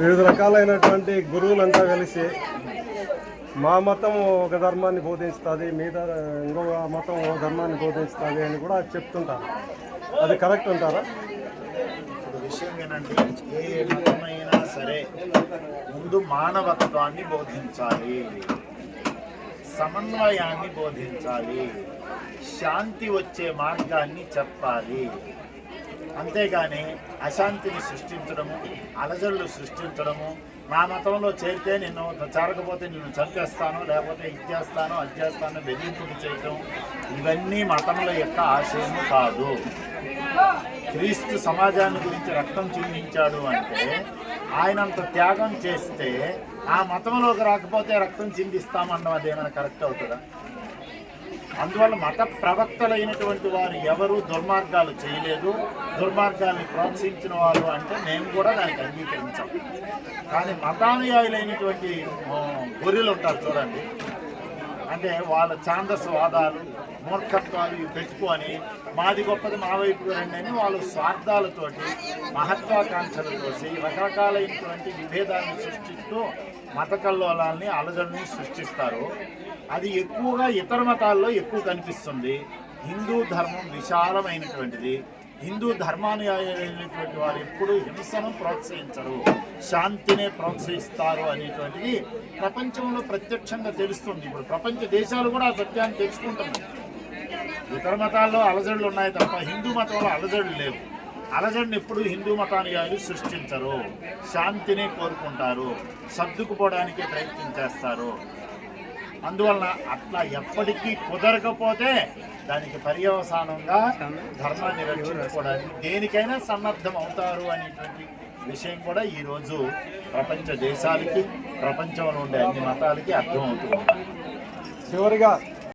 వివిధ రకాలైనటువంటి గురువులంతా కలిసి మా మతం ఒక ధర్మాన్ని బోధిస్తుంది మిగతా ఇంకొక మతం ఒక ధర్మాన్ని బోధిస్తుంది అని కూడా చెప్తుంటారు. అది కరెక్ట్ ఉంటారా విషయం ఏంటంటే ఏ మతమైనా సరే ముందు మానవత్వాన్ని బోధించాలి సమన్వయాన్ని బోధించాలి శాంతి వచ్చే మార్గాన్ని చెప్పాలి. అంతేగాని అశాంతిని సృష్టించడము అలజడులు సృష్టించడము నా మతంలో చేరితే నిన్ను చేరకపోతే నిన్ను చంపేస్తాను లేకపోతే ఇది చేస్తాను అది చేస్తాను బెదిరింపులు చేయటం ఇవన్నీ మతముల యొక్క ఆశయము కాదు. క్రీస్తు సమాజాన్ని గురించి రక్తం చిందించాడు అంటే ఆయనంత త్యాగం చేస్తే ఆ మతంలోకి రాకపోతే రక్తం చిందిస్తామన్నది ఏమైనా కరెక్ట్ అవుతుందా? అందువల్ల మత ప్రవక్తలైనటువంటి వారు ఎవరు దుర్మార్గాలు చేయలేదు. దుర్మార్గాల్ని ప్రోత్సహించిన వారు అంటే మేము కూడా దానికి అంగీకరించాం. కానీ మతానుయాయులైనటువంటి గొర్రెలు ఉంటారు చూడండి. అంటే వాళ్ళ ఛాందస్వాదాలు మూర్ఖత్వాలు ఇవి పెట్టుకొని మాది గొప్పది మా వైపు రండి అని వాళ్ళు స్వార్థాలతోటి మహత్వాకాంక్షలతోటి రకరకాలైనటువంటి విభేదాలను సృష్టిస్తూ మత కల్లోలాల్ని అలజడిని సృష్టిస్తారు. అది ఎక్కువగా ఇతర మతాల్లో ఎక్కువ కనిపిస్తుంది. హిందూ ధర్మం విశాలమైనటువంటిది. హిందూ ధర్మానుయాయులైనటువంటి వారు ఎప్పుడూ హింసను ప్రోత్సహించరు శాంతినే ప్రోత్సహిస్తారు అనేటువంటిది ప్రపంచంలో ప్రత్యక్షంగా తెలుస్తుంది. ఇప్పుడు ప్రపంచ దేశాలు కూడా ఆ సత్యాన్ని తెలుసుకుంటున్నాయి. ఇతర మతాల్లో అలజడులు ఉన్నాయి తప్ప హిందూ మతంలో అలజడులు లేవు. అలజడిని ఎప్పుడు హిందూ మతానుయాయులు సృష్టించరు శాంతినే కోరుకుంటారు సర్దుకుపోవడానికే ప్రయత్నం చేస్తారు. అందువలన అట్లా ఎప్పటికీ కుదరకపోతే దానికి పర్యవసానంగా ధర్మాన్ని రక్షించుకోవడానికి దేనికైనా సన్నద్ధం అవుతారు అనేటువంటి విషయం కూడా ఈరోజు ప్రపంచ దేశాలకి ప్రపంచంలో ఉండే అన్ని మతాలకి అర్థమవుతుంది. చివరిగా